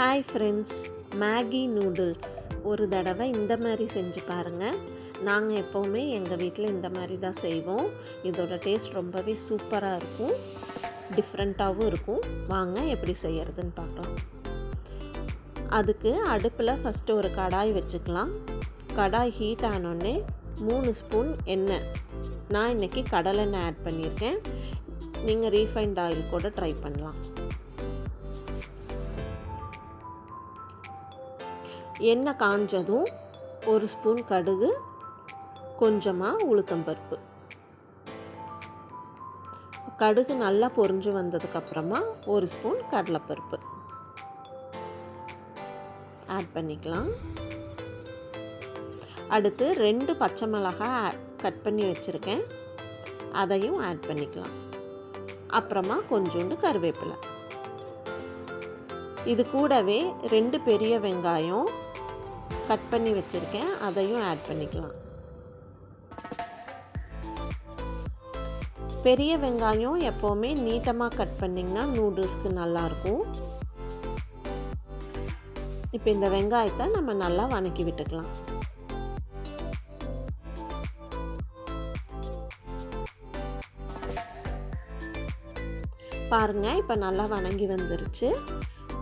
Hi friends Maggi noodles ஒரு தடவை இந்த மாதிரி செஞ்சு பாருங்கள் நாங்கள் எப்போவுமே எங்கள் வீட்டில் இந்த மாதிரி தான் செய்வோம். இதோட டேஸ்ட் ரொம்பவே சூப்பராக இருக்கும். டிஃப்ரெண்ட்டாகவும் இருக்கும். வாங்க எப்படி செய்கிறதுன்னு பார்க்கலாம். அதுக்கு அடுப்பில் ஃபஸ்ட்டு ஒரு கடாய் வச்சுக்கலாம். கடாய் ஹீட் ஆனோடனே மூணு ஸ்பூன் எண்ணெய். நான் இன்றைக்கி கடலெண்ணெய் ஆட் பண்ணியிருக்கேன். நீங்கள் ரீஃபைண்ட் ஆயில் கூட ட்ரை பண்ணலாம். எண்ணெய் காஞ்சதும் ஒரு ஸ்பூன் கடுகு கொஞ்சமாக உளுத்தம்பருப்பு கடுகு நல்லா பொரிஞ்சு வந்ததுக்கப்புறமா ஒரு ஸ்பூன் கடலைப்பருப்பு. ஆட் பண்ணிக்கலாம். அடுத்து ரெண்டு பச்சை மிளகாய் கட் பண்ணி வச்சுருக்கேன். அதையும் ஆட் பண்ணிக்கலாம். அப்புறமா கொஞ்சோண்டு கருவேப்பிலை. இது கூடவே ரெண்டு பெரிய வெங்காயம் கட் பண்ணி வச்சுருக்கேன். அதையும் ஆட் பண்ணிக்கலாம். பெரிய வெங்காயம் எப்போவுமே நீட்டமாக கட் பண்ணிங்கன்னா நூடுல்ஸ்க்கு நல்லாயிருக்கும். இப்போ இந்த வெங்காயத்தை நம்ம நல்லா வணக்கி விட்டுக்கலாம். பாருங்கள் இப்போ நல்லா வணங்கி வந்துருச்சு.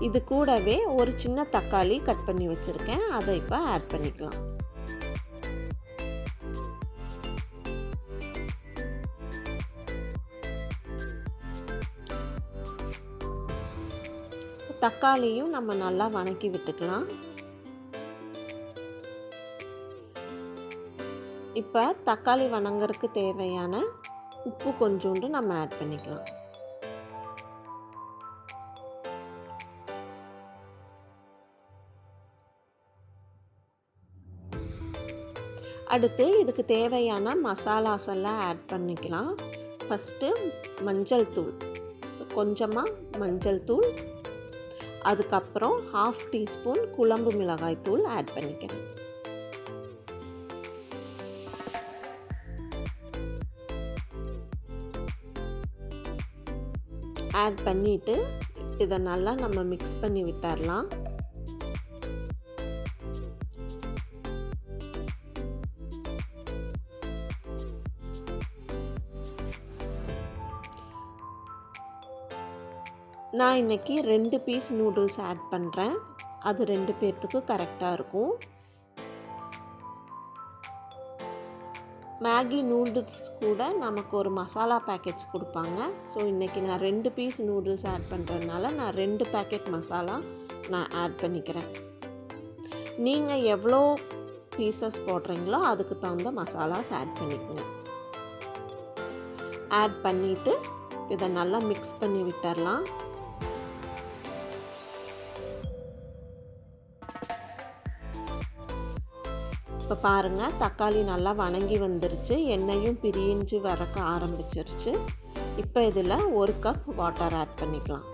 இது கூடவே ஒரு சின்ன தக்காளி கட் பண்ணி வச்சுருக்கேன். அதை இப்போ ஆட் பண்ணிக்கலாம். தக்காளியும் நம்ம நல்லா வணக்கி விட்டுக்கலாம். இப்போ தக்காளி வணங்குறதுக்கு தேவையான உப்பு கொஞ்சோண்டு நம்ம ஆட் பண்ணிக்கலாம். அடுத்து இதுக்கு தேவையான மசாலாஸ் எல்லாம் ஆட் பண்ணிக்கலாம். ஃபஸ்ட்டு மஞ்சள் தூள். கொஞ்சமாக மஞ்சள் தூள். அதுக்கப்புறம் ஹாஃப் டீஸ்பூன் குழம்பு மிளகாய் தூள் ஆட் பண்ணிக்கிறேன் ஆட் பண்ணிவிட்டு இதை நல்லா நம்ம மிக்ஸ் பண்ணி விட்டுறலாம். நான் இன்றைக்கி ரெண்டு பீஸ் நூடுல்ஸ் ஆட் பண்ணுறேன் அது ரெண்டு பேர்த்துக்கு கரெக்டாக இருக்கும். மேகி நூடுல்ஸ் கூட நமக்கு ஒரு மசாலா பேக்கெட்ஸ் கொடுப்பாங்க. ஸோ இன்றைக்கி நான் ரெண்டு பீஸ் நூடுல்ஸ் ஆட் பண்ணுறதுனால நான் ரெண்டு பேக்கெட் மசாலா நான் ஆட் பண்ணிக்கிறேன். நீங்கள் எவ்வளோ பீசஸ் போடுறீங்களோ அதுக்கு தகுந்த மசாலாஸ் ஆட் பண்ணிக்கோங்க. ஆட் பண்ணிவிட்டு இதை நல்லா மிக்ஸ் பண்ணி விட்டுறலாம். இப்போ பாருங்கள் தக்காளி நல்லா வணங்கி வந்துருச்சு. எண்ணெயும் பிரிஞ்சு வரக்க ஆரம்பிச்சிருச்சு. இப்போ இதில் ஒரு கப் வாட்டர் ஆட் பண்ணிக்கலாம்.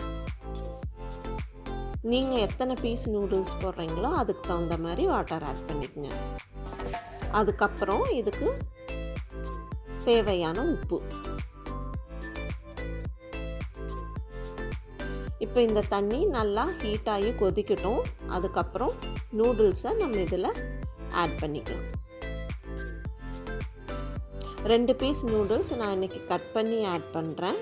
நீங்கள் எத்தனை பீஸ் நூடுல்ஸ் போடுறீங்களோ அதுக்கு தகுந்த மாதிரி வாட்டர் ஆட் பண்ணிக்கங்க. அதுக்கப்புறம் இதுக்கு தேவையான உப்பு. இப்போ இந்த தண்ணி நல்லா ஹீட் ஆகி கொதிக்கட்டும். அதுக்கப்புறம் நூடுல்ஸை நம்ம இதில் ஆட் பண்ணிக்கலாம். ரெண்டு பீஸ் நூடுல்ஸ் நான் இன்றைக்கி கட் பண்ணி ஆட் பண்ணுறேன்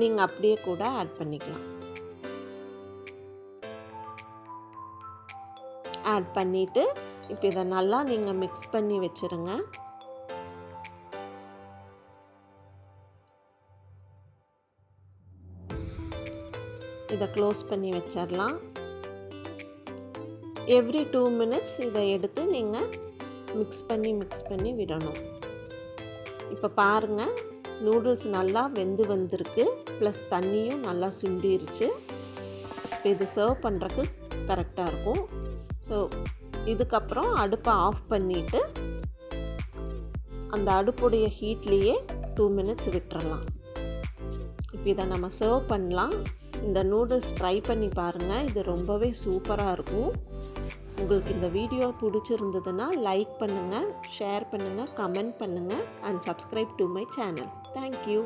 நீங்கள் அப்படியே கூட ஆட் பண்ணிக்கலாம். ஆட் பண்ணிவிட்டு இப்போ இதை நல்லா நீங்கள் மிக்ஸ் பண்ணி வச்சுருங்க. இதை க்ளோஸ் பண்ணி வச்சிடலாம் எவ்ரி டூ மினிட்ஸ் இதை எடுத்து நீங்கள் மிக்ஸ் பண்ணி மிக்ஸ் பண்ணி விடணும். இப்போ பாருங்கள் நூடுல்ஸ் நல்லா வெந்து வந்திருக்கு. ப்ளஸ் தண்ணியும் நல்லா சுண்டிருச்சு. இப்போ இது சர்வ் பண்ணுறக்கு கரெக்டாக இருக்கும். ஸோ இதுக்கப்புறம் அடுப்பை ஆஃப் பண்ணிவிட்டு அந்த அடுப்புடைய ஹீட்லேயே டூ மினிட்ஸ் விட்டுறலாம். இப்போ இதை நம்ம சர்வ் பண்ணலாம். இந்த நூடுல்ஸ் ட்ரை பண்ணி பாருங்கள் இது ரொம்பவே சூப்பராக இருக்கும். உங்களுக்கு இந்த வீடியோ பிடிச்சிருந்ததுன்னா லைக் பண்ணுங்கள் ஷேர் பண்ணுங்கள் கமெண்ட் பண்ணுங்கள் and subscribe to my channel thank you